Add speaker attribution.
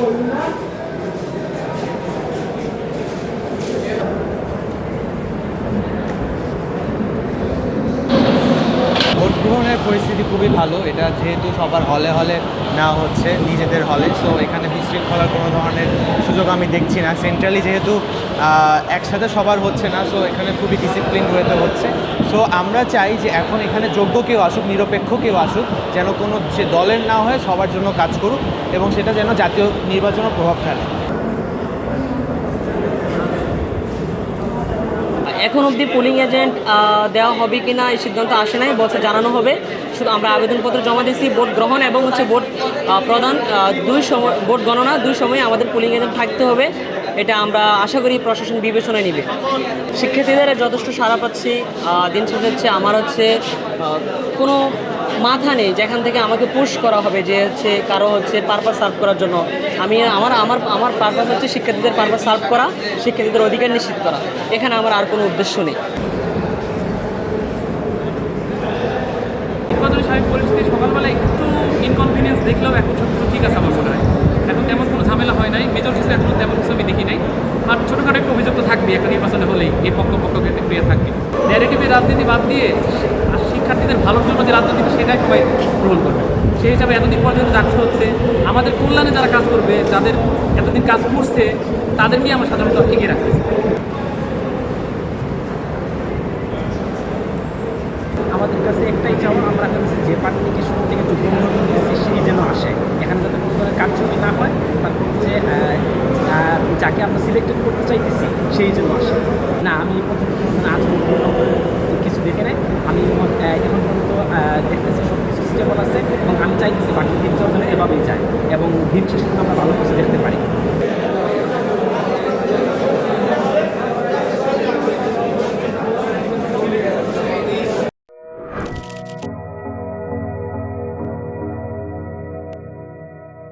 Speaker 1: Vote গ্রহণের পরিস্থিতি খুবই ভালো। এটা যেহেতু সবার হলে হলে না হচ্ছে, নিজেদের হলে। সো এখানে বিশৃঙ্খলার কোনো ধরনের সুযোগ আমি দেখছি না। সেন্ট্রালি যেহেতু একসাথে সবার হচ্ছে না সো এখানে খুবই ডিসিপ্লিন ওয়েতে হচ্ছে। সো আমরা চাই যে এখন এখানে যোগ্য কেউ আসুক, নিরপেক্ষ কেউ আসুক, যেন কোনো যে দলের না হয়, সবার জন্য কাজ করুক এবং সেটা যেন জাতীয় নির্বাচনের প্রভাব ফেলে।
Speaker 2: এখন অবধি পোলিং এজেন্ট দেওয়া হবে কি না এই সিদ্ধান্ত আসে নাই, বলছে জানানো হবে। শুধু আমরা আবেদনপত্র জমা দিয়েছি, ভোট গ্রহণ এবং হচ্ছে ভোট প্রদান দুই সময়, ভোট গণনা, দুই সময় আমাদের পোলিং এজেন্ট থাকতে হবে। এটা আমরা আশা করি প্রশাসন বিবেচনায় নেবে। শিক্ষার্থীদের যথেষ্ট সাড়া পাচ্ছি। দিন শেষে হচ্ছে আমার হচ্ছে কোনো মাথা নেই যেখান থেকে আমাকে পুশ করা হবে যে হচ্ছে কারও হচ্ছে পারপাস সার্ভ করার জন্য। আমি আমার আমার আমার পারপাস হচ্ছে শিক্ষার্থীদের পারপাস সার্ভ করা, শিক্ষার্থীদের অধিকার নিশ্চিত করা। এখানে আমার আর কোনো উদ্দেশ্য নেই।
Speaker 3: সকালবেলা একটু ইনকনভিনিয়েন্স দেখলেও এখন ঠিক আছে আমার মনে হয় এখন তেমন কোনো ঝামেলা হয় নাই মেজর কিছু এখনও তেমন কিছু আমি দেখি নাই। আর ছোটোখাটো একটু অভিযোগ তো থাকবে একটা নির্বাচনে হলেই এই পক্ষ পক্ষকে ক্রিয়া থাকবে ন্যারেটিভের রাজনীতি বাদ দিয়ে আর শিক্ষার্থীদের ভালোর জন্য যে রাজনীতি সেটাই সবাই গ্রহণ করবে। সেই হিসাবে এতদিন পর্যন্ত যাচ্ছে হচ্ছে আমাদের কল্যাণে যারা কাজ করবে, যাদের এতদিন কাজ করছে তাদেরকেই আমরা সাধারণত এগিয়ে রাখতেছি
Speaker 4: আমাদের কাছে একটাই চাওয়া, আমরা কাছে যে পার্টিকে শুরু থেকে যোগ্য সেই যেন আসে। এখানে যাতে কোনো ধরনের কারচুপি না হয় তারপর হচ্ছে আহ, আহ, যাকে আমরা সিলেক্টেড চাইতেছি সেই জন্য আসে। না, আমি এই আজ কোনো কিছু দেখে নেই। আমি এখন পর্যন্ত দেখতেছি সব কিছু স্টেবল আছে এবং আমি চাইতেছি বাকি দিনটাও যেন এভাবেই যায় এবং দিন শেষে আমরা ভালো কিছু দেখতে পারি।